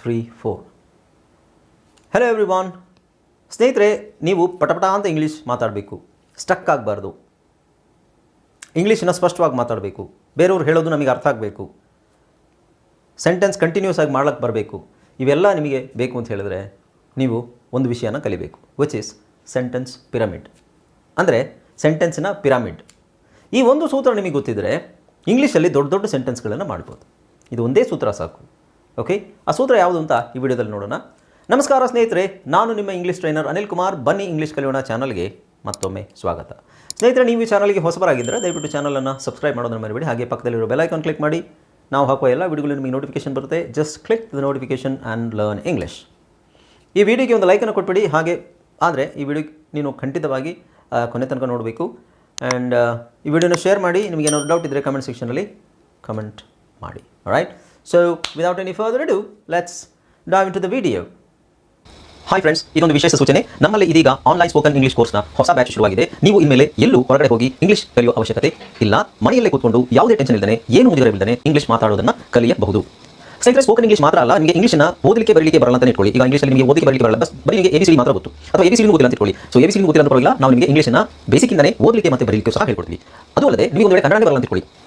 Three four hello everyone ಸ್ನೇಹಿತರೆ, ನೀವು ಪಟಪಟ ಅಂತ ಇಂಗ್ಲೀಷ್ ಮಾತಾಡಬೇಕು. ಸ್ಟಕ್ ಆಗಬಾರ್ದು. ಇಂಗ್ಲೀಷನ್ನು ಸ್ಪಷ್ಟವಾಗಿ ಮಾತಾಡಬೇಕು. ಬೇರೆಯವ್ರು ಹೇಳೋದು ನಮಗೆ ಅರ್ಥ ಆಗಬೇಕು. ಸೆಂಟೆನ್ಸ್ ಕಂಟಿನ್ಯೂಸ್ ಆಗಿ ಮಾಡ್ಲಿಕ್ಕೆ ಬರಬೇಕು. ಇವೆಲ್ಲ ನಿಮಗೆ ಬೇಕು ಅಂತ ಹೇಳಿದ್ರೆ ನೀವು ಒಂದು ವಿಷಯನ ಕಲಿಬೇಕು ವಿಚ್ ಈಸ್ ಸೆಂಟೆನ್ಸ್ ಪಿರಮಿಡ್ ಅಂದರೆ ಸೆಂಟೆನ್ಸಿನ ಪಿರಮಿಡ್ ಈ ಒಂದು ಸೂತ್ರ ನಿಮಗೆ ಗೊತ್ತಿದ್ದರೆ ಇಂಗ್ಲೀಷಲ್ಲಿ ದೊಡ್ಡ ದೊಡ್ಡ ಸೆಂಟೆನ್ಸ್ಗಳನ್ನು ಮಾಡ್ಬೋದು. ಇದು ಒಂದೇ ಸೂತ್ರ ಸಾಕು. ಓಕೆ? ಆ ಸೂತ್ರ ಯಾವುದು ಅಂತ ಈ ವಿಡಿಯೋದಲ್ಲಿ ನೋಡೋಣ. ನಮಸ್ಕಾರ ಸ್ನೇಹಿತರೆ, ನಾನು ನಿಮ್ಮ ಇಂಗ್ಲೀಷ್ ಟ್ರೈನರ್ ಅನಿಲ್ ಕುಮಾರ್. ಬನ್ನಿ ಇಂಗ್ಲೀಷ್ ಕಲಿಯೋಣ ಚಾನಲ್ಗೆ ಮತ್ತೊಮ್ಮೆ ಸ್ವಾಗತ. ಸ್ನೇಹಿತರೆ, ನೀವು ಈ ಚಾನಲ್ಗೆ ಹೊಸಬರಾಗಿದ್ದರೆ ದಯವಿಟ್ಟು ಚಾನಲನ್ನು ಸಬ್ಸ್ಕ್ರೈಬ್ ಮಾಡೋದನ್ನು ಮರಿಬೇಡಿ. ಹಾಗೆ ಪಕ್ಕದಲ್ಲಿರೋ ಬೆಲ್ ಐಕಾನ್ ಕ್ಲಿಕ್ ಮಾಡಿ. ನಾವು ಹಾಕುವ ಎಲ್ಲ ವಿಡಿಯೋಗಳು ನಿಮಗೆ ನೋಟಿಫಿಕೇಶನ್ ಬರುತ್ತೆ. Just click the notification and learn English ಈ ವಿಡಿಯೋಗೆ ಒಂದು ಲೈಕನ್ನು ಕೊಟ್ಬಿಡಿ. ಹಾಗೆ, ಆದರೆ ಈ ವಿಡಿಯೋ ನೀನು ಖಂಡಿತವಾಗಿ ಕೊನೆ ತನಕ ನೋಡಬೇಕು. ಆ್ಯಂಡ್ ಈ ವಿಡಿಯೋನ ಶೇರ್ ಮಾಡಿ. ನಿಮಗೆ ಏನಾದ್ರು ಡೌಟ್ ಇದ್ದರೆ ಕಮೆಂಟ್ ಸೆಕ್ಷನಲ್ಲಿ ಕಮೆಂಟ್ ಮಾಡಿ. Right so without any further ado, let's dive into the video hi friends ಇದೊಂದು ವಿಶೇಷ ಸೂಚನೆ. ನಮ್ಮಲ್ಲಿ ಇದೀಗ ಆನ್ಲೈನ್ ಸ್ಪೋಕನ್ ಇಂಗ್ಲಿಷ್ ಕೋರ್ಸ್ನ ಹೊಸ ಬ್ಯಾಚ್ ಶುರುವಾಗಿದೆ. ನೀವು ಇನ್ಮೇಲೆ ಎಲ್ಲೂ ಹೊರಗಡೆ ಹೋಗಿ ಇಂಗ್ಲಿಷ್ ಕಲಿಯುವ ಅವಶ್ಯಕತೆ ಇಲ್ಲ. ಮನೆಯಲ್ಲೇ ಕೂತ್ಕೊಂಡು ಯಾವುದೇ ಟೆನ್ಷನ್ ಇಲ್ಲದೆ ಏನು ಮುಗಿದಿರಬಿಲ್ಲದೆ ಇಂಗ್ಲಿಷ್ ಮಾತಾಡೋದನ್ನ ಕಲಿಯಬಹುದು. ಸ್ನೇಹಿತರೆ ಸ್ಪೋಕನ್ ಇಂಗ್ಲಿಷ್ ಮಾತ್ರ ಅಲ್ಲ ನಿಮಗೆ ಇಂಗ್ಲಿಷ್ನ ಓದಲಿಕ್ಕೆ ಬರಲಿಕ್ಕೆ ಬರಲ್ಲ ಅಂತ ಇಟ್ಕೊಳ್ಳಿ. ಈಗ ಇಂಗ್ಲಿಷಲ್ಲಿ ನಿಮಗೆ ಓದಲಿಕ್ಕೆ ಬರಲಿಕ್ಕೆ ಬರಲ್ಲ ಬಸ್ ಬರೀ ನಿಮಗೆ ಎಬಿಸಿಡಿ ಮಾತ್ರ ಗೊತ್ತು. ಅಥವಾ ಎಬಿಸಿಡಿ ಓದಿಲ್ಲ ಅಂತ ಇಟ್ಕೊಳ್ಳಿ. ಸೊ ಎಬಿಸಿಡಿ ಓದಿಲ್ಲ ಅಂತ ನಾವು ನಿಮಗೆ ಇಂಗ್ಲಿಷ್ನ ಬೇಸಿಕ್ಕಿಂದನೇ ಓದಲಿಕ್ಕೆ ಮತ್ತೆ ಬರಲಿಕ್ಕೆ ಸಹ ಹೇಳ್ಕೊಡ್ತೀವಿ. ಅದು ಅಲ್ಲದೆ ನೀವು ಒಂದು ವೇಳೆ ಕನ್ನಡ ಬರಲ್ಲ ಅಂತ ಇಟ್ಕೊಳ್ಳಿ.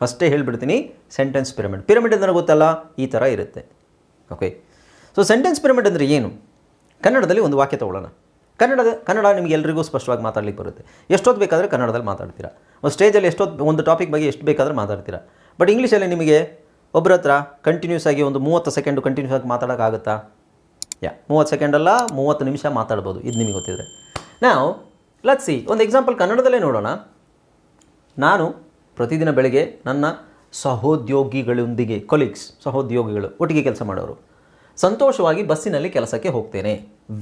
ಫಸ್ಟೇ ಹೇಳಿಬಿಡ್ತೀನಿ ಸೆಂಟೆನ್ಸ್ ಪಿರಮಿಡ್. ಪಿರಮಿಡ್ ಅಂದರೆ ಗೊತ್ತಲ್ಲ? ಈ ಥರ ಇರುತ್ತೆ. ಓಕೆ ಸೊ ಸೆಂಟೆನ್ಸ್ ಪಿರಮಿಡ್ ಅಂದರೆ ಏನು? ಕನ್ನಡದಲ್ಲಿ ಒಂದು ವಾಕ್ಯ ತಗೊಳ್ಳೋಣ. ಕನ್ನಡದ, ಕನ್ನಡ ನಿಮಗೆ ಎಲ್ರಿಗೂ ಸ್ಪಷ್ಟವಾಗಿ ಮಾತಾಡ್ಲಿಕ್ಕೆ ಬರುತ್ತೆ. ಎಷ್ಟೊತ್ತು ಬೇಕಾದರೆ ಕನ್ನಡದಲ್ಲಿ ಮಾತಾಡ್ತೀರಾ? ಒಂದು ಸ್ಟೇಜಲ್ಲಿ ಎಷ್ಟೊತ್ತು, ಒಂದು ಟಾಪಿಕ್ ಬಗ್ಗೆ ಎಷ್ಟು ಬೇಕಾದರೂ ಮಾತಾಡ್ತೀರಾ? ಬಟ್ ಇಂಗ್ಲೀಷಲ್ಲಿ ನಿಮಗೆ ಒಬ್ಬರ ಹತ್ರ ಕಂಟಿನ್ಯೂಸ್ ಆಗಿ ಒಂದು ಮೂವತ್ತು ಸೆಕೆಂಡು ಕಂಟಿನ್ಯೂಸ್ ಆಗಿ ಮಾತಾಡೋಕ್ಕಾಗುತ್ತಾ ಯಾ ಮೂವತ್ತು ಸೆಕೆಂಡಲ್ಲ ಮೂವತ್ತು ನಿಮಿಷ ಮಾತಾಡ್ಬೋದು. ಇದು ನಿಮಗೆ ಗೊತ್ತಿದ್ರೆ. ನಾವು ಸಿ ಒಂದು ಎಕ್ಸಾಂಪಲ್ ಕನ್ನಡದಲ್ಲೇ ನೋಡೋಣ. ನಾನು ಪ್ರತಿದಿನ ಬೆಳಗ್ಗೆ ನನ್ನ ಸಹೋದ್ಯೋಗಿಗಳೊಂದಿಗೆ ಕೊಲೀಗ್ಸ್ ಸಹೋದ್ಯೋಗಿಗಳು, ಒಟ್ಟಿಗೆ ಕೆಲಸ ಮಾಡೋರು, ಸಂತೋಷವಾಗಿ ಬಸ್ಸಿನಲ್ಲಿ ಕೆಲಸಕ್ಕೆ ಹೋಗ್ತೇನೆ.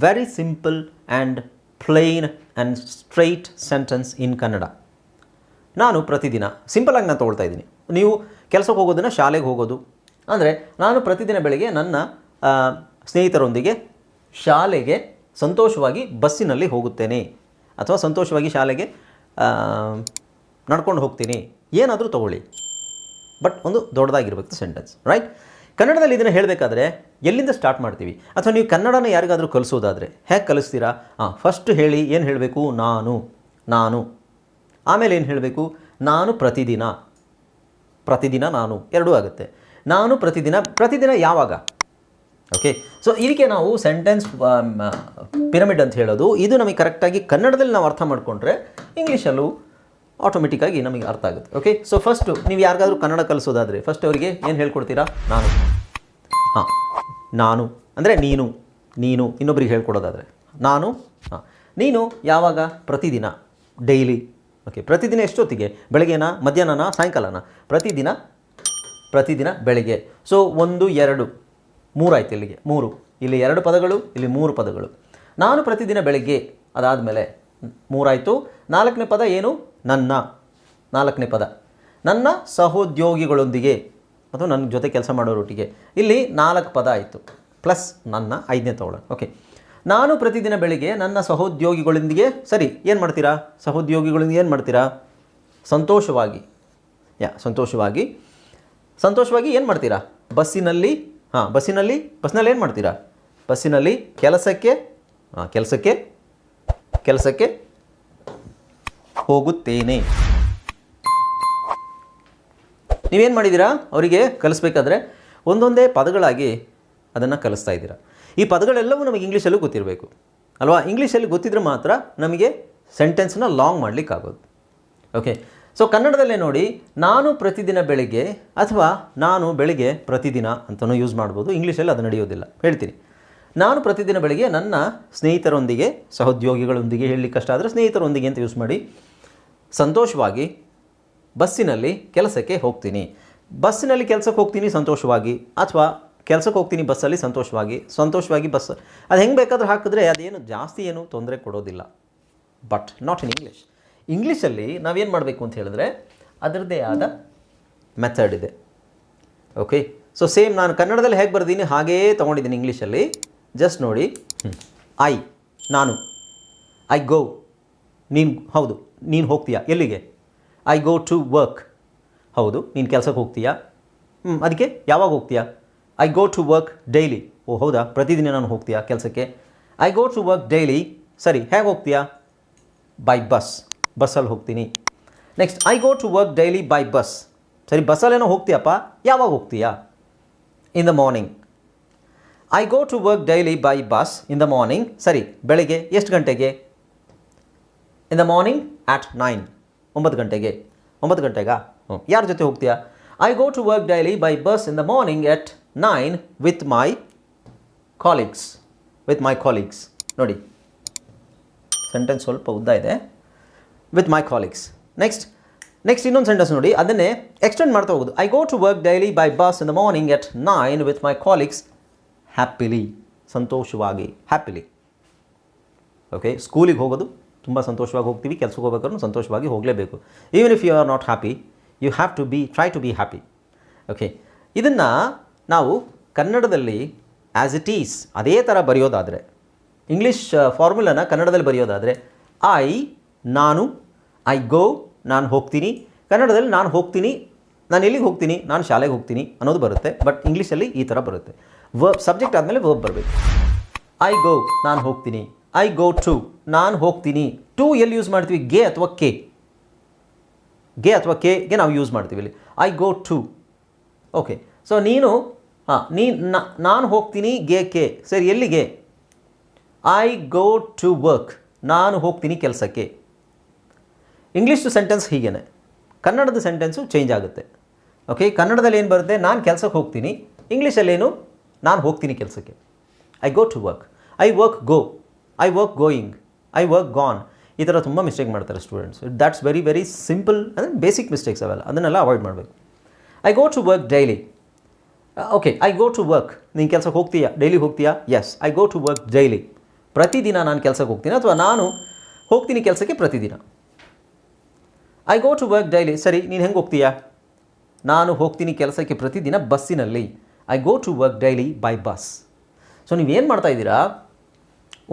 Very simple and plain and straight sentence in Kannada ನಾನು ಪ್ರತಿದಿನ ಸಿಂಪಲಾಗಿ ನಾನು ತೊಗೊಳ್ತಾ ಇದ್ದೀನಿ. ನೀವು ಕೆಲಸಕ್ಕೆ ಹೋಗೋದನ್ನು ಶಾಲೆಗೆ ಹೋಗೋದು. ಅಂದರೆ ನಾನು ಪ್ರತಿದಿನ ಬೆಳಗ್ಗೆ ನನ್ನ ಸ್ನೇಹಿತರೊಂದಿಗೆ ಶಾಲೆಗೆ ಸಂತೋಷವಾಗಿ ಬಸ್ಸಿನಲ್ಲಿ ಹೋಗುತ್ತೇನೆ. ಅಥವಾ ಸಂತೋಷವಾಗಿ ಶಾಲೆಗೆ ನಡ್ಕೊಂಡು ಹೋಗ್ತೀನಿ. ಏನಾದರೂ ತಗೊಳ್ಳಿ. ಬಟ್ ಒಂದು ದೊಡ್ಡದಾಗಿರ್ಬೇಕು ಸೆಂಟೆನ್ಸ್ ರೈಟ್ ಕನ್ನಡದಲ್ಲಿ ಇದನ್ನು ಹೇಳಬೇಕಾದ್ರೆ ಎಲ್ಲಿಂದ ಸ್ಟಾರ್ಟ್ ಮಾಡ್ತೀವಿ? ಅಥವಾ ನೀವು ಕನ್ನಡನ ಯಾರಿಗಾದರೂ ಕಲಿಸೋದಾದರೆ, ಹೇಗೆ ಕಲಿಸ್ತೀರಾ? ಹಾಂ ಫಸ್ಟ್ ಹೇಳಿ, ಏನು ಹೇಳಬೇಕು? ನಾನು ನಾನು. ಆಮೇಲೆ ಏನು ಹೇಳಬೇಕು? ನಾನು ಪ್ರತಿದಿನ. ಪ್ರತಿದಿನ ನಾನು, ಎರಡೂ ಆಗುತ್ತೆ. ನಾನು ಪ್ರತಿದಿನ ಪ್ರತಿದಿನ ಯಾವಾಗ? ಓಕೆ ಸೊ ಇದಕ್ಕೆ ನಾವು ಸೆಂಟೆನ್ಸ್ ಪಿರಮಿಡ್ ಅಂತ ಹೇಳೋದು. ಇದು ನಮಗೆ ಕರೆಕ್ಟಾಗಿ ಕನ್ನಡದಲ್ಲಿ ನಾವು ಅರ್ಥ ಮಾಡಿಕೊಂಡ್ರೆ ಇಂಗ್ಲೀಷಲ್ಲೂ ಆಟೋಮೆಟಿಕ್ಕಾಗಿ ನಮಗೆ ಅರ್ಥ ಆಗುತ್ತೆ. ಓಕೆ ಸೊ ಫಸ್ಟು ನೀವು ಯಾರಿಗಾದ್ರೂ ಕನ್ನಡ ಕಲಿಸೋದಾದರೆ ಫಸ್ಟ್ ಅವರಿಗೆ ಏನು ಹೇಳ್ಕೊಡ್ತೀರಾ? ನಾನು. ಹಾಂ. ನಾನು. ಅಂದರೆ ನೀನು. ನೀನು. ಇನ್ನೊಬ್ರಿಗೆ ಹೇಳ್ಕೊಡೋದಾದರೆ. ನಾನು. ಹಾಂ. ನೀನು ಯಾವಾಗ? ಪ್ರತಿದಿನ. ಡೈಲಿ ಓಕೆ ಪ್ರತಿದಿನ ಎಷ್ಟೊತ್ತಿಗೆ? ಬೆಳಗ್ಗೆನಾ? ಮಧ್ಯಾಹ್ನನ? ಸಾಯಂಕಾಲನ? ಪ್ರತಿದಿನ. ಪ್ರತಿದಿನ ಬೆಳಗ್ಗೆ. ಸೊ ಒಂದು, ಎರಡು. ಮೂರಾಯ್ತು ಇಲ್ಲಿಗೆ. ಮೂರು. ಇಲ್ಲಿ ಎರಡು ಪದಗಳು, ಇಲ್ಲಿ ಮೂರು ಪದಗಳು. ನಾನು ಪ್ರತಿದಿನ ಬೆಳಗ್ಗೆ ಅದಾದಮೇಲೆ ಮೂರಾಯಿತು. ನಾಲ್ಕನೇ ಪದ ಏನು? ನನ್ನ. ನಾಲ್ಕನೇ ಪದ. ನನ್ನ ಸಹೋದ್ಯೋಗಿಗಳೊಂದಿಗೆ ಅಥವಾ ನನ್ನ ಜೊತೆ ಕೆಲಸ ಮಾಡೋರೊಟ್ಟಿಗೆ. ಇಲ್ಲಿ ನಾಲ್ಕು ಪದ ಆಯಿತು. ಪ್ಲಸ್ ನನ್ನ ಐದನೇ ತಗೊಳ್ಳೋಣ ಓಕೆ ನಾನು ಪ್ರತಿದಿನ ಬೆಳಿಗ್ಗೆ ನನ್ನ ಸಹೋದ್ಯೋಗಿಗಳೊಂದಿಗೆ, ಸರಿ, ಏನು ಮಾಡ್ತೀರಾ? ಸಹೋದ್ಯೋಗಿಗಳೊಂದಿಗೆ ಏನು ಮಾಡ್ತೀರಾ? ಸಂತೋಷವಾಗಿ, ಯಾ, ಸಂತೋಷವಾಗಿ ಸಂತೋಷವಾಗಿ ಏನು ಮಾಡ್ತೀರಾ? ಬಸ್ಸಿನಲ್ಲಿ, ಹಾಂ, ಬಸ್ಸಿನಲ್ಲಿ ಬಸ್ನಲ್ಲಿ ಏನು ಮಾಡ್ತೀರಾ? ಬಸ್ಸಿನಲ್ಲಿ ಕೆಲಸಕ್ಕೆ ಕೆಲಸಕ್ಕೆ ಕೆಲಸಕ್ಕೆ ಹೋಗುತ್ತೇನೆ. ನೀವೇನು ಮಾಡಿದ್ದೀರಾ? ಅವರಿಗೆ ಕಲಿಸ್ಬೇಕಾದ್ರೆ ಒಂದೊಂದೇ ಪದಗಳಾಗಿ ಅದನ್ನು ಕಲಿಸ್ತಾ ಇದ್ದೀರಾ. ಈ ಪದಗಳೆಲ್ಲವೂ ನಮಗೆ ಇಂಗ್ಲೀಷಲ್ಲೂ ಗೊತ್ತಿರಬೇಕು. ಅಲ್ವಾ? ಇಂಗ್ಲೀಷಲ್ಲಿ ಗೊತ್ತಿದ್ರೆ ಮಾತ್ರ ನಮಗೆ ಸೆಂಟೆನ್ಸ್ನ ಲಾಂಗ್ ಮಾಡಲಿಕ್ಕಾಗೋದು. ಓಕೆ ಸೊ ಕನ್ನಡದಲ್ಲೇ ನೋಡಿ, ನಾನು ಪ್ರತಿದಿನ ಬೆಳಿಗ್ಗೆ ಅಥವಾ ನಾನು ಬೆಳಿಗ್ಗೆ ಪ್ರತಿದಿನ ಅಂತಲೂ ಯೂಸ್ ಮಾಡ್ಬೋದು. ಇಂಗ್ಲೀಷಲ್ಲಿ ಅದು ನಡೆಯೋದಿಲ್ಲ. ಹೇಳ್ತೀನಿ. ನಾನು ಪ್ರತಿದಿನ ಬೆಳಿಗ್ಗೆ ನನ್ನ ಸ್ನೇಹಿತರೊಂದಿಗೆ, ಸಹೋದ್ಯೋಗಿಗಳೊಂದಿಗೆ ಹೇಳಲಿಕ್ಕೆ ಕಷ್ಟ ಆದರೆ ಸ್ನೇಹಿತರೊಂದಿಗೆ ಅಂತ ಯೂಸ್ ಮಾಡಿ, ಸಂತೋಷವಾಗಿ ಬಸ್ಸಿನಲ್ಲಿ ಕೆಲಸಕ್ಕೆ ಹೋಗ್ತೀನಿ. ಬಸ್ಸಿನಲ್ಲಿ ಕೆಲಸಕ್ಕೆ ಹೋಗ್ತೀನಿ ಸಂತೋಷವಾಗಿ, ಅಥವಾ ಕೆಲಸಕ್ಕೆ ಹೋಗ್ತೀನಿ ಬಸ್ಸಲ್ಲಿ ಸಂತೋಷವಾಗಿ ಸಂತೋಷವಾಗಿ ಬಸ್, ಅದು ಹೆಂಗೆ ಬೇಕಾದರೂ ಹಾಕಿದ್ರೆ ಅದೇನು ಜಾಸ್ತಿ ಏನು ತೊಂದರೆ ಕೊಡೋದಿಲ್ಲ. ಬಟ್ ನಾಟ್ ಇನ್ ಇಂಗ್ಲೀಷ್ ಇಂಗ್ಲೀಷಲ್ಲಿ ನಾವೇನು ಮಾಡಬೇಕು ಅಂತ ಹೇಳಿದ್ರೆ, ಅದರದ್ದೇ ಆದ ಮೆಥಡ್ ಇದೆ. ಓಕೆ ಸೊ ಸೇಮ್ ನಾನು ಕನ್ನಡದಲ್ಲಿ ಹೇಗೆ ಬರ್ದೀನಿ, ಹಾಗೇ ತೊಗೊಂಡಿದ್ದೀನಿ ಇಂಗ್ಲೀಷಲ್ಲಿ ಜಸ್ಟ್ ನೋಡಿ. ಐ ನಾನು. ಐ ಗೋ ನೀನು ಹೌದು. ನೀನು ಹೋಗ್ತೀಯಾ? ಎಲ್ಲಿಗೆ? ಐ ಗೋ ಟು ವರ್ಕ್ ಹೌದು ನೀನು ಕೆಲಸಕ್ಕೆ ಹೋಗ್ತೀಯಾ? ಹ್ಞೂ ಅದಕ್ಕೆ? ಯಾವಾಗ ಹೋಗ್ತೀಯಾ? I go to work daily ಓ ಹೌದಾ? ಪ್ರತಿದಿನ ನಾನು ಹೋಗ್ತೀಯಾ ಕೆಲಸಕ್ಕೆ? I go to work daily ಸರಿ ಹೇಗೆ ಹೋಗ್ತೀಯಾ? ಬೈ ಬಸ್ ಬಸ್ಸಲ್ಲಿ ಹೋಗ್ತೀನಿ. Next I go to work daily by bus ಸರಿ ಬಸ್ಸಲ್ಲೇನೋ ಹೋಗ್ತೀಯಪ್ಪ? ಯಾವಾಗ ಹೋಗ್ತೀಯಾ? In the morning I go to work daily by bus in the morning ಸರಿ ಬೆಳಿಗ್ಗೆ ಎಷ್ಟು ಗಂಟೆಗೆ? In the morning at nine ಒಂಬತ್ತು ಗಂಟೆಗೆ. ಒಂಬತ್ತು ಗಂಟೆಗಾ? ಹ್ಞೂ ಯಾರ ಜೊತೆ ಹೋಗ್ತೀಯಾ? I go to work daily by bus in the morning at nine with my colleagues with my colleagues ನೋಡಿ. ಸೆಂಟೆನ್ಸ್ ಸ್ವಲ್ಪ ಉದ್ದ ಇದೆ. With my colleagues next next ಇನ್ನೊಂದು ಸೆಂಟೆನ್ಸ್ ನೋಡಿ. ಅದನ್ನೇ ಎಕ್ಸ್ಟೆಂಡ್ ಮಾಡ್ತಾ ಹೋಗೋದು. I go to work daily by bus in the morning at nine with my colleagues happily, ಸಂತೋಷವಾಗಿ, ಹ್ಯಾಪಿಲಿ. ಓಕೆ ಸ್ಕೂಲಿಗೆ ಹೋಗೋದು ತುಂಬ ಸಂತೋಷವಾಗಿ ಹೋಗ್ತೀವಿ, ಕೆಲಸಕ್ಕೆ ಹೋಗ್ಬೇಕಾದ್ರೂ ಸಂತೋಷವಾಗಿ ಹೋಗಲೇಬೇಕು. Even if you are not happy you have to be try to be happy okay ಇದನ್ನು ನಾವು ಕನ್ನಡದಲ್ಲಿ ಆ್ಯಸ್ ಇಟ್ ಈಸ್ ಅದೇ ಥರ ಬರೆಯೋದಾದರೆ ಇಂಗ್ಲೀಷ್ ಫಾರ್ಮುಲಾನ ಕನ್ನಡದಲ್ಲಿ ಬರೆಯೋದಾದರೆ ಐ ನಾನು ಐ ಗೋ ನಾನು ಹೋಗ್ತೀನಿ. ಕನ್ನಡದಲ್ಲಿ ನಾನು ಹೋಗ್ತೀನಿ, ನಾನು ಎಲ್ಲಿಗೆ ಹೋಗ್ತೀನಿ, ನಾನು ಶಾಲೆಗೆ ಹೋಗ್ತೀನಿ ಅನ್ನೋದು ಬರುತ್ತೆ. ಬಟ್ ಇಂಗ್ಲೀಷಲ್ಲಿ ಈ ಥರ ಬರುತ್ತೆ. ವರ್ಬ್ ಸಬ್ಜೆಕ್ಟ್ ಆದಮೇಲೆ ವರ್ಬ್ ಬರಬೇಕು. ಐ ಗೋ ನಾನು ಹೋಗ್ತೀನಿ. ಐ ಗೋ ಟು ನಾನು ಹೋಗ್ತೀನಿ. ಟು ಎಲ್ಲಿ ಯೂಸ್ ಮಾಡ್ತೀವಿ? ಗೆ ಅಥವಾ ಕೆ? ಗೆ ಅಥವಾ ಕೆಗೆ ನಾವು ಯೂಸ್ ಮಾಡ್ತೀವಿ ಇಲ್ಲಿ. I go to okay so ನೀನು, ಹಾಂ, ನೀ ನಾನು ಹೋಗ್ತೀನಿ, ಗೆ, ಕೆ. ಸರಿ ಎಲ್ಲಿಗೆ ಐ ಗೋ ಟು ವರ್ಕ್ ನಾನು ಹೋಗ್ತೀನಿ ಕೆಲಸಕ್ಕೆ. ಇಂಗ್ಲೀಷ್ ಸೆಂಟೆನ್ಸ್ ಹೀಗೇನೆ. ಕನ್ನಡದ ಸೆಂಟೆನ್ಸು ಚೇಂಜ್ ಆಗುತ್ತೆ. ಓಕೆ ಕನ್ನಡದಲ್ಲಿ ಏನು ಬರುತ್ತೆ? ನಾನು ಕೆಲಸಕ್ಕೆ ಹೋಗ್ತೀನಿ. ಇಂಗ್ಲೀಷಲ್ಲೇನು ನಾನು ಹೋಗ್ತೀನಿ ಕೆಲಸಕ್ಕೆ. I go to work I work go I work going I work gone ಈ ಥರ ತುಂಬ ಮಿಸ್ಟೇಕ್ ಮಾಡ್ತಾರೆ students that's very very simple ಅಂದರೆ ಬೇಸಿಕ್ ಮಿಸ್ಟೇಕ್ಸ್ ಅವೆಲ್ಲ. ಅದನ್ನೆಲ್ಲ ಅವಾಯ್ಡ್ ಮಾಡಬೇಕು. I go to work daily okay I go to work ನೀನು ಕೆಲಸಕ್ಕೆ ಹೋಗ್ತೀಯಾ? ಡೈಲಿ ಹೋಗ್ತೀಯಾ? Yes I go to work daily ಪ್ರತಿದಿನ ನಾನು ಕೆಲಸಕ್ಕೆ ಹೋಗ್ತೀನಿ. ಅಥವಾ ನಾನು ಹೋಗ್ತೀನಿ ಕೆಲಸಕ್ಕೆ ಪ್ರತಿದಿನ. I go to work daily ಸರಿ, ನೀನು ಹೆಂಗೆ ಹೋಗ್ತೀಯಾ? ನಾನು ಹೋಗ್ತೀನಿ ಕೆಲಸಕ್ಕೆ ಪ್ರತಿದಿನ ಬಸ್ಸಿನಲ್ಲಿ. I go to work daily by bus so ನೀವೇನು ಮಾಡ್ತಾ ಇದ್ದೀರಾ?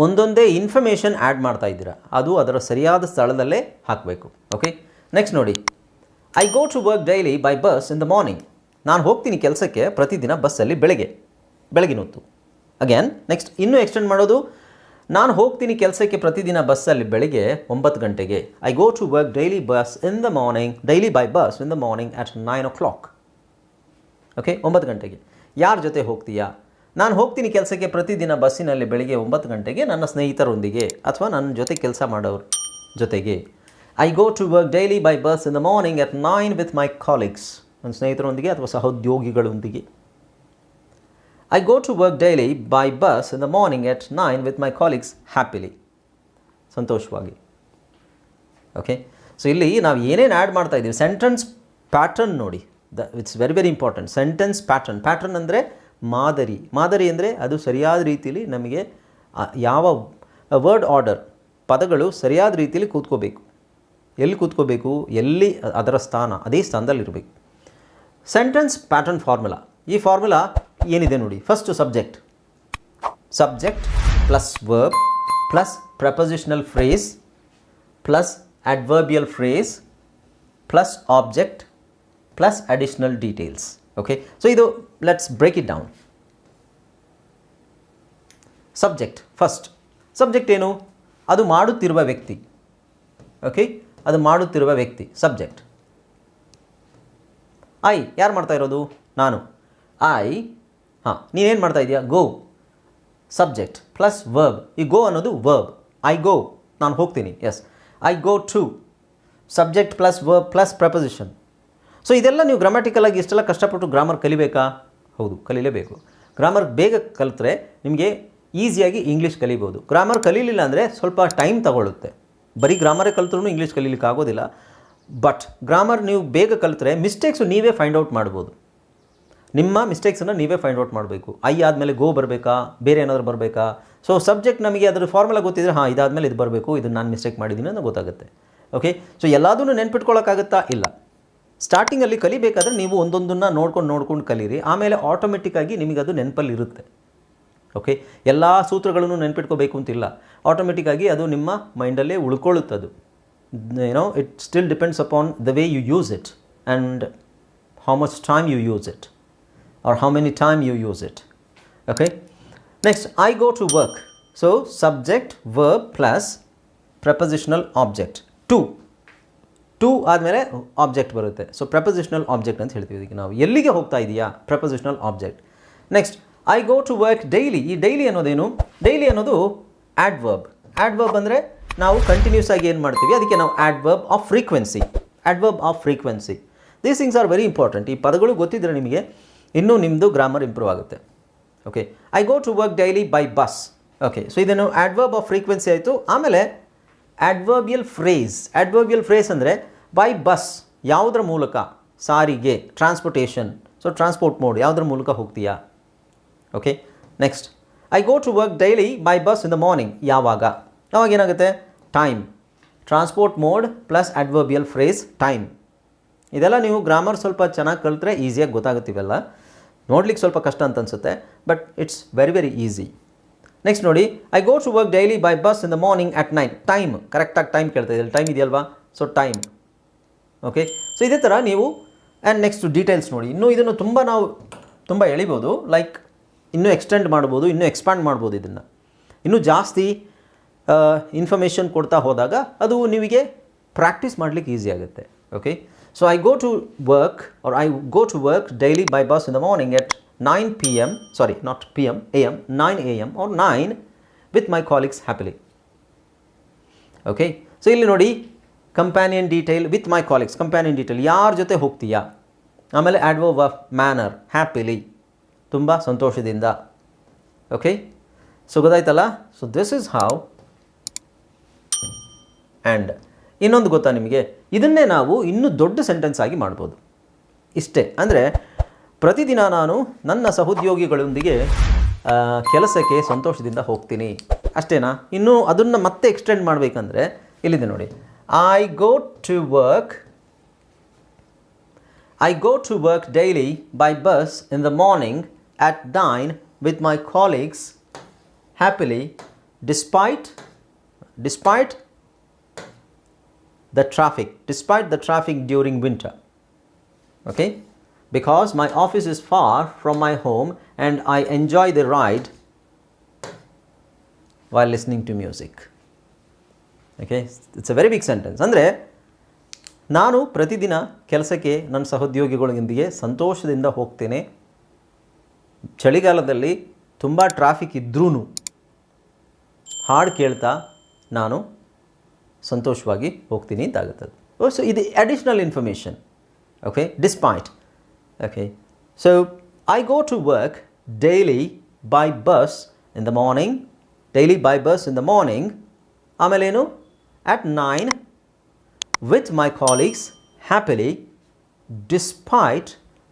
ಒಂದೊಂದೇ ಇನ್ಫಾರ್ಮೇಷನ್ ಆ್ಯಡ್ ಮಾಡ್ತಾ ಇದ್ದೀರಾ. ಅದು ಅದರ ಸರಿಯಾದ ಸ್ಥಳದಲ್ಲೇ ಹಾಕಬೇಕು. ಓಕೆ ನೆಕ್ಸ್ಟ್ ನೋಡಿ. I go to work daily by bus in the morning ನಾನು ಹೋಗ್ತೀನಿ ಕೆಲಸಕ್ಕೆ ಪ್ರತಿದಿನ ಬಸ್ಸಲ್ಲಿ ಬೆಳಗ್ಗೆ. ಬೆಳಗಿನ ಹೊತ್ತು. ಅಗೇನ್ ನೆಕ್ಸ್ಟ್ ಇನ್ನೂ ಎಕ್ಸ್ಟೆಂಡ್ ಮಾಡೋದು. ನಾನು ಹೋಗ್ತೀನಿ ಕೆಲಸಕ್ಕೆ ಪ್ರತಿದಿನ ಬಸ್ಸಲ್ಲಿ ಬೆಳಗ್ಗೆ ಒಂಬತ್ತು ಗಂಟೆಗೆ. I go to work daily bus in the morning daily by bus in the morning at nine o'clock okay ಒಂಬತ್ತು ಗಂಟೆಗೆ. ಯಾರ ಜೊತೆ ಹೋಗ್ತೀಯಾ? ನಾನು ಹೋಗ್ತೀನಿ ಕೆಲಸಕ್ಕೆ ಪ್ರತಿದಿನ ಬಸ್ಸಿನಲ್ಲಿ ಬೆಳಿಗ್ಗೆ ಒಂಬತ್ತು ಗಂಟೆಗೆ ನನ್ನ ಸ್ನೇಹಿತರೊಂದಿಗೆ ಅಥವಾ ನನ್ನ ಜೊತೆ ಕೆಲಸ ಮಾಡೋರು ಜೊತೆಗೆ. I go to work daily by bus in the morning at nine with my colleagues ನನ್ನ ಸ್ನೇಹಿತರೊಂದಿಗೆ ಅಥವಾ ಸಹೋದ್ಯೋಗಿಗಳೊಂದಿಗೆ. I go to work daily by bus in the morning at nine with my colleagues happily ಸಂತೋಷವಾಗಿ. Okay so ಇಲ್ಲಿ ನಾವು ಏನೇನು add ಮಾಡ್ತಾ ಇದ್ದೀವಿ sentence pattern ನೋಡಿ. The it's very very important sentence pattern pattern ಅಂದರೆ ಮಾದರಿ. ಮಾದರಿ ಅಂದರೆ ಅದು ಸರಿಯಾದ ರೀತಿಯಲ್ಲಿ ನಮಗೆ ಯಾವ ವರ್ಡ್ ಆರ್ಡರ್ ಪದಗಳು ಸರಿಯಾದ ರೀತಿಯಲ್ಲಿ ಕೂತ್ಕೋಬೇಕು. ಎಲ್ಲಿ ಕೂತ್ಕೋಬೇಕು? ಎಲ್ಲಿ ಅದರ ಸ್ಥಾನ? ಅದೇ ಸ್ಥಾನದಲ್ಲಿರಬೇಕು. ಸೆಂಟೆನ್ಸ್ ಪ್ಯಾಟರ್ನ್ ಫಾರ್ಮುಲಾ ಈ ಫಾರ್ಮುಲಾ ಏನಿದೆ ನೋಡಿ? First subject subject plus verb plus prepositional phrase plus adverbial phrase plus object plus additional details. Okay so, ಇದು, let's break it down subject first subject ಏನು? ಅದು ಮಾಡುತ್ತಿರುವ ವ್ಯಕ್ತಿ. ಓಕೆ ಅದು ಮಾಡುತ್ತಿರುವ ವ್ಯಕ್ತಿ. ಸಬ್ಜೆಕ್ಟ್ ಐ ಯಾರು ಮಾಡ್ತಾ ಇರೋದು? ನಾನು. ಐ ಹಾಂ, ನೀನೇನು ಮಾಡ್ತಾ ಇದೆಯಾ ಗೋ ಸಬ್ಜೆಕ್ಟ್ ಪ್ಲಸ್ ವರ್ಬ್ ಈ ಗೋ ಅನ್ನೋದು ವರ್ಬ್ ಐ ಗೋ ನಾನು ಹೋಗ್ತೀನಿ. Yes I go to subject plus verb plus preposition so ಇದೆಲ್ಲ ನೀವು ಗ್ರಾಮ್ಯಾಟಿಕಲ್ ಆಗಿ ಇಷ್ಟೆಲ್ಲ ಕಷ್ಟಪಟ್ಟು ಗ್ರಾಮರ್ ಕಲಿಬೇಕಾ? ಹೌದು, ಕಲೀಲೇಬೇಕು. ಗ್ರಾಮರ್ ಬೇಗ ಕಲಿತ್ರೆ ನಿಮಗೆ ಈಸಿಯಾಗಿ ಇಂಗ್ಲೀಷ್ ಕಲಿಬೋದು. ಗ್ರಾಮರ್ ಕಲೀಲಿಲ್ಲ ಅಂದರೆ ಸ್ವಲ್ಪ ಟೈಮ್ ತಗೊಳ್ಳುತ್ತೆ ಬರೀ ಗ್ರಾಮರೇ ಕಲಿತ್ರೂ ಇಂಗ್ಲೀಷ್ ಕಲೀಲಿಕ್ಕೆ ಆಗೋದಿಲ್ಲ. ಬಟ್ ಗ್ರಾಮರ್ ನೀವು ಬೇಗ ಕಲಿತ್ರೆ ಮಿಸ್ಟೇಕ್ಸು ನೀವೇ ಫೈಂಡ್ ಔಟ್ ಮಾಡ್ಬೋದು. ನಿಮ್ಮ ಮಿಸ್ಟೇಕ್ಸನ್ನು ನೀವೇ ಫೈಂಡ್ ಔಟ್ ಮಾಡಬೇಕು. ಐ ಆದಮೇಲೆ ಗೋ ಬರಬೇಕಾ? ಬೇರೆ ಏನಾದರೂ ಬರಬೇಕಾ? ಸೊ ಸಬ್ಜೆಕ್ಟ್ ನಮಗೆ ಅದರ ಫಾರ್ಮುಲಾ ಗೊತ್ತಿದ್ರೆ, ಹಾಂ, ಇದಾದಮೇಲೆ ಇದು ಬರಬೇಕು ಇದು ನಾನು ಮಿಸ್ಟೇಕ್ ಮಾಡಿದ್ದೀನಿ ಅನ್ನೋ ಗೊತ್ತಾಗುತ್ತೆ. ಓಕೆ ಸೊ ಎಲ್ಲದನ್ನು ನೆನ್ಪಿಟ್ಕೊಳ್ಳೋಕ್ಕಾಗುತ್ತಾ ಇಲ್ಲ. ಸ್ಟಾರ್ಟಿಂಗಲ್ಲಿ ಕಲಿಬೇಕಾದ್ರೆ ನೀವು ಒಂದೊಂದನ್ನು ನೋಡ್ಕೊಂಡು ನೋಡ್ಕೊಂಡು ಕಲೀರಿ. ಆಮೇಲೆ ಆಟೋಮೆಟಿಕ್ಕಾಗಿ ನಿಮಗೆ ಅದು ನೆನಪಲ್ಲಿರುತ್ತೆ. ಓಕೆ ಎಲ್ಲ ಸೂತ್ರಗಳನ್ನು ನೆನ್ಪಿಟ್ಕೋಬೇಕು ಅಂತಿಲ್ಲ. ಆಟೋಮೆಟಿಕ್ಕಾಗಿ ಅದು ನಿಮ್ಮ ಮೈಂಡಲ್ಲೇ ಉಳ್ಕೊಳ್ಳುತ್ತದು ಏನೋ it still depends upon the way you use it and how much time you use it or how many time you use it okay next I go to work so subject verb plus prepositional object to to ಆದಮೇಲೆ object ಬರುತ್ತೆ. So prepositional object ಅಂತ ಹೇಳ್ತೀವಿ ಇದಕ್ಕೆ ನಾವು. ಎಲ್ಲಿಗೆ ಹೋಗ್ತಾ ಇದೆಯಾ? Prepositional object next I go to work daily ಈ ಡೈಲಿ ಅನ್ನೋದೇನು? ಡೈಲಿ ಅನ್ನೋದು ಆಡ್ವರ್ಬ್ ಆಡ್ವರ್ಬ್ ಅಂದರೆ ನಾವು ಕಂಟಿನ್ಯೂಸ್ ಆಗಿ ಏನು ಮಾಡ್ತೀವಿ? ಅದಕ್ಕೆ ನಾವು adverb of frequency adverb of frequency these things are very important ಈ ಪದಗಳು ಗೊತ್ತಿದ್ರೆ ನಿಮಗೆ ಇನ್ನೂ ನಿಮ್ಮದು ಗ್ರಾಮರ್ ಇಂಪ್ರೂವ್ ಆಗುತ್ತೆ. Okay I go to work daily by bus okay so ಇದನ್ನು ಆಡ್ವರ್ಬ್ ಆಫ್ ಫ್ರೀಕ್ವೆನ್ಸಿ ಆಯಿತು. ಆಮೇಲೆ ಆಡ್ವರ್ಬಿಯಲ್ ಫ್ರೇಸ್ ಆಡ್ವರ್ಬಿಯಲ್ ಫ್ರೇಸ್ ಅಂದರೆ ಬೈ ಬಸ್ ಯಾವುದರ ಮೂಲಕ? ಸಾರಿಗೆ ಟ್ರಾನ್ಸ್ಪೋರ್ಟೇಷನ್ ಸೊ ಟ್ರಾನ್ಸ್ಪೋರ್ಟ್ ಮೋಡ್ ಯಾವುದರ ಮೂಲಕ ಹೋಗ್ತೀಯಾ? Okay next I go to work daily by bus in the morning ಯಾವಾಗ? ಅವಾಗ ಏನಾಗುತ್ತೆ? Time transport mode plus adverbial phrase time ಇದೆಲ್ಲ ನೀವು ಗ್ರಾಮರ್ ಸ್ವಲ್ಪ ಚೆನ್ನಾಗಿ ಕಲಿತ್ರೆ ಈಸಿಯಾಗಿ ಗೊತ್ತಾಗುತ್ತೀವಲ್ಲ ನೋಡ್ಲಿಕ್ಕೆ ಸ್ವಲ್ಪ ಕಷ್ಟ ಅಂತ ಅನಿಸುತ್ತೆ but it's very very easy next ನೋಡಿ I go to work daily by bus in the morning at nine time ಕರೆಕ್ಟಾಗಿ ಟೈಮ್ ಕೇಳ್ತಾ ಇದೆ ಟೈಮ್ ಇದೆಯಲ್ವಾ? ಸೊ ಟೈಮ್ ಓಕೆ ಸೊ ಇದೇ ಥರ ನೀವು ಆ್ಯಂಡ್ ನೆಕ್ಸ್ಟ್ ಡೀಟೇಲ್ಸ್ ನೋಡಿ. ಇನ್ನೂ ಇದನ್ನು ತುಂಬ ನಾವು, ತುಂಬ ಎಳಿಬೋದು. ಲೈಕ್ ಇನ್ನೂ ಎಕ್ಸ್ಟೆಂಡ್ ಮಾಡ್ಬೋದು, ಇನ್ನೂ ಎಕ್ಸ್ಪ್ಯಾಂಡ್ ಮಾಡ್ಬೋದು ಇದನ್ನು. ಇನ್ನೂ ಜಾಸ್ತಿ ಇನ್ಫಾರ್ಮೇಷನ್ ಕೊಡ್ತಾ ಹೋದಾಗ ಅದು ನಿಮಗೆ ಪ್ರಾಕ್ಟೀಸ್ ಮಾಡಲಿಕ್ಕೆ ಈಸಿ ಆಗುತ್ತೆ. Okay so I go to work or I go to work daily by bus in the morning at nine P M sorry not P M A M nine A M or nine with my colleagues happily okay so ಇಲ್ಲಿ ನೋಡಿ companion detail with my colleagues companion detail ಯಾರ ಜೊತೆ ಹೋಗ್ತೀಯಾ? ಆಮೇಲೆ ಆ್ಯಡ್ವೋ of manner happily ತುಂಬ ಸಂತೋಷದಿಂದ. Okay so ಗೊತ್ತಾಯ್ತಲ್ಲ? So this is how and ಇನ್ನೊಂದು ಗೊತ್ತಾ ನಿಮಗೆ? ಇದನ್ನೇ ನಾವು ಇನ್ನೂ ದೊಡ್ಡ ಸೆಂಟೆನ್ಸ್ ಆಗಿ ಮಾಡ್ಬೋದು. ಇಷ್ಟೇ. ಅಂದರೆ ಪ್ರತಿದಿನ ನಾನು ನನ್ನ ಸಹೋದ್ಯೋಗಿಗಳೊಂದಿಗೆ ಕೆಲಸಕ್ಕೆ ಸಂತೋಷದಿಂದ ಹೋಗ್ತೀನಿ. ಅಷ್ಟೇನಾ? ಇನ್ನೂ ಅದನ್ನು ಮತ್ತೆ ಎಕ್ಸ್ಟೆಂಡ್ ಮಾಡಬೇಕಂದ್ರೆ, ಇಲ್ಲಿದೆ ನೋಡಿ. I go to work. I go to work daily by bus in the morning at nine with my colleagues. Happily despite despite the traffic despite the traffic during winter. Okay? Because my office is far from my home and I enjoy the ride while listening to music. Okay? It's a very big sentence ಅಂದರೆ ನಾನು ಪ್ರತಿದಿನ ಕೆಲಸಕ್ಕೆ ನನ್ನ ಸಹೋದ್ಯೋಗಿಗಳೊಂದಿಗೆ ಸಂತೋಷದಿಂದ ಹೋಗ್ತೇನೆ. ಚಳಿಗಾಲದಲ್ಲಿ ತುಂಬ traffic ಇದ್ರೂ ಹಾಡು ಕೇಳ್ತಾ ನಾನು ಸಂತೋಷವಾಗಿ ಹೋಗ್ತೀನಿ ಅಂತ ಆಗುತ್ತದೆ. ಸೊ ಇದು additional information okay this point okay so I go to work daily by bus in the morning daily by bus in the morning ಆಮೇಲೇನು at nine with my colleagues happily, despite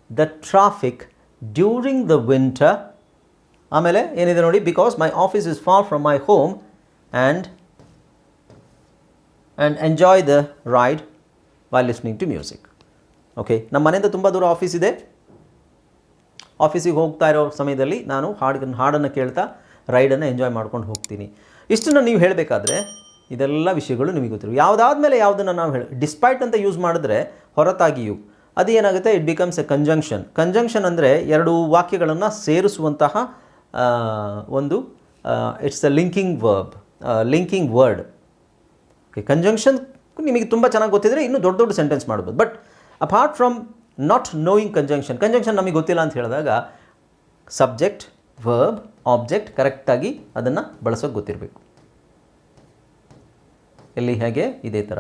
the traffic during the winter. ಆಮೇಲೆ ಏನಿದೆ ನೋಡಿ because my office is far from my home and and enjoy the ride while listening to music okay ನಮ್ಮ ಮನೆಯಿಂದ ತುಂಬ ದೂರ office ಇದೆ. ಆಫೀಸಿಗೆ ಹೋಗ್ತಾ ಇರೋ ಸಮಯದಲ್ಲಿ ನಾನು ಹಾಡು ಹಾಡನ್ನು ಕೇಳ್ತಾ ರೈಡನ್ನು ಎಂಜಾಯ್ ಮಾಡ್ಕೊಂಡು ಹೋಗ್ತೀನಿ. ಇಷ್ಟನ್ನು ನೀವು ಹೇಳಬೇಕಾದ್ರೆ ಇದೆಲ್ಲ ವಿಷಯಗಳು ನಿಮಗೆ ಗೊತ್ತಿರೋ ಯಾವುದಾದ ಮೇಲೆ ಯಾವುದನ್ನು ನಾವು ಹೇಳಿ ಡಿಸ್ಪೈಟ್ ಅಂತ ಯೂಸ್ ಮಾಡಿದ್ರೆ ಹೊರತಾಗಿಯೂ ಅದು ಏನಾಗುತ್ತೆ it becomes a conjunction conjunction ಅಂದರೆ ಎರಡು ವಾಕ್ಯಗಳನ್ನು ಸೇರಿಸುವಂತಹ ಒಂದು it's a linking verb linking word okay conjunction ನಿಮಗೆ ತುಂಬ ಚೆನ್ನಾಗಿ ಗೊತ್ತಿದ್ರೆ ಇನ್ನೂ ದೊಡ್ಡ ದೊಡ್ಡ ಸೆಂಟೆನ್ಸ್ ಮಾಡ್ಬೋದು. But apart from not knowing conjunction conjunction ನಮಗೆ ಗೊತ್ತಿಲ್ಲ ಅಂತ ಹೇಳಿದಾಗ ಸಬ್ಜೆಕ್ಟ್ ವರ್ಬ್ ಆಬ್ಜೆಕ್ಟ್ ಕರೆಕ್ಟಾಗಿ ಅದನ್ನು ಬಳಸೋಕೆ ಗೊತ್ತಿರಬೇಕು. ಇಲ್ಲಿ ಹೇಗೆ? ಇದೇ ಥರ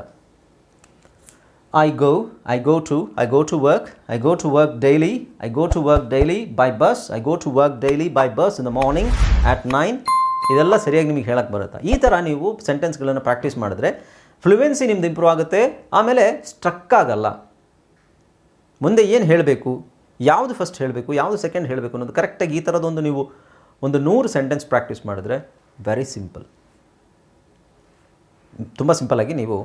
I go I go to I go to work I go to work daily I go to work daily by bus I go to work daily by bus in the morning at nine ಇದೆಲ್ಲ ಸರಿಯಾಗಿ ನಿಮಗೆ ಹೇಳಕ್ಕೆ ಬರುತ್ತೆ? ಈ ಥರ ನೀವು ಸೆಂಟೆನ್ಸ್ಗಳನ್ನು practice ಮಾಡಿದ್ರೆ ಫ್ಲೂಯೆನ್ಸಿ ನಿಮ್ದು ಇಂಪ್ರೂವ್ ಆಗುತ್ತೆ, ಆಮೇಲೆ ಸ್ಟ್ರಕ್ ಆಗಲ್ಲ. ಮುಂದೆ ಏನು ಹೇಳಬೇಕು? ಯಾವುದು ಫಸ್ಟ್ ಹೇಳಬೇಕು? ಯಾವುದು ಸೆಕೆಂಡ್ ಹೇಳಬೇಕು ಅನ್ನೋದು ಕರೆಕ್ಟಾಗಿ ಈ ಥರದೊಂದು ನೀವು ಒಂದು ನೂರು ಸೆಂಟೆನ್ಸ್ ಪ್ರಾಕ್ಟೀಸ್ ಮಾಡಿದ್ರೆ ವೆರಿ ಸಿಂಪಲ್ ತುಂಬ ಸಿಂಪಲ್ಲಾಗಿ ನೀವು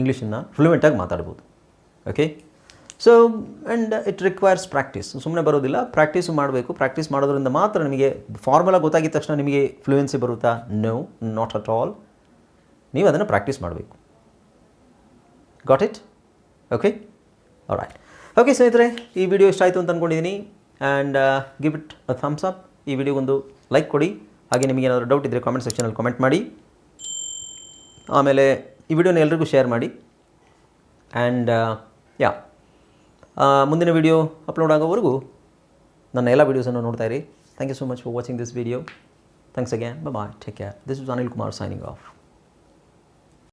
ಇಂಗ್ಲೀಷನ್ನು ಫ್ಲೂಯೆಂಟಾಗಿ ಮಾತಾಡ್ಬೋದು. Okay so and it requires practice ಸುಮ್ಮನೆ ಬರೋದಿಲ್ಲ. ಪ್ರಾಕ್ಟೀಸು ಮಾಡಬೇಕು. ಪ್ರಾಕ್ಟೀಸ್ ಮಾಡೋದ್ರಿಂದ ಮಾತ್ರ ನಿಮಗೆ ಫಾರ್ಮುಲಾ ಗೊತ್ತಾಗಿದ ತಕ್ಷಣ ನಿಮಗೆ ಫ್ಲೂಯೆನ್ಸಿ ಬರುತ್ತಾ? ನೋ ನಾಟ್ ಅಟ್ ಆಲ್ ನೀವು ಅದನ್ನು ಪ್ರಾಕ್ಟೀಸ್ ಮಾಡಬೇಕು. Got it okay right okay ಸ್ನೇಹಿತರೆ, ಈ ವಿಡಿಯೋ ಇಷ್ಟ ಆಯಿತು ಅಂತ ಅಂದ್ಕೊಂಡಿದ್ದೀನಿ and give it a thumbs up ಈ ವಿಡಿಯೋಗೊಂದು ಲೈಕ್ ಕೊಡಿ. ಹಾಗೆ ನಿಮಗೆ ಏನಾದರೂ ಡೌಟ್ ಇದ್ದರೆ ಕಾಮೆಂಟ್ ಸೆಕ್ಷನಲ್ಲಿ ಕಾಮೆಂಟ್ ಮಾಡಿ. ಆಮೇಲೆ ಈ ವಿಡಿಯೋನ ಎಲ್ರಿಗೂ ಶೇರ್ ಮಾಡಿ. ಆ್ಯಂಡ್ ಯಾ ಮುಂದಿನ ವಿಡಿಯೋ ಅಪ್ಲೋಡ್ ಆಗೋವರೆಗೂ ನನ್ನ ಎಲ್ಲ ವೀಡಿಯೋಸನ್ನು ನೋಡ್ತಾ ಇರಿ. Thank you so much for watching this video thanks again bye take care this is Anil Kumar signing off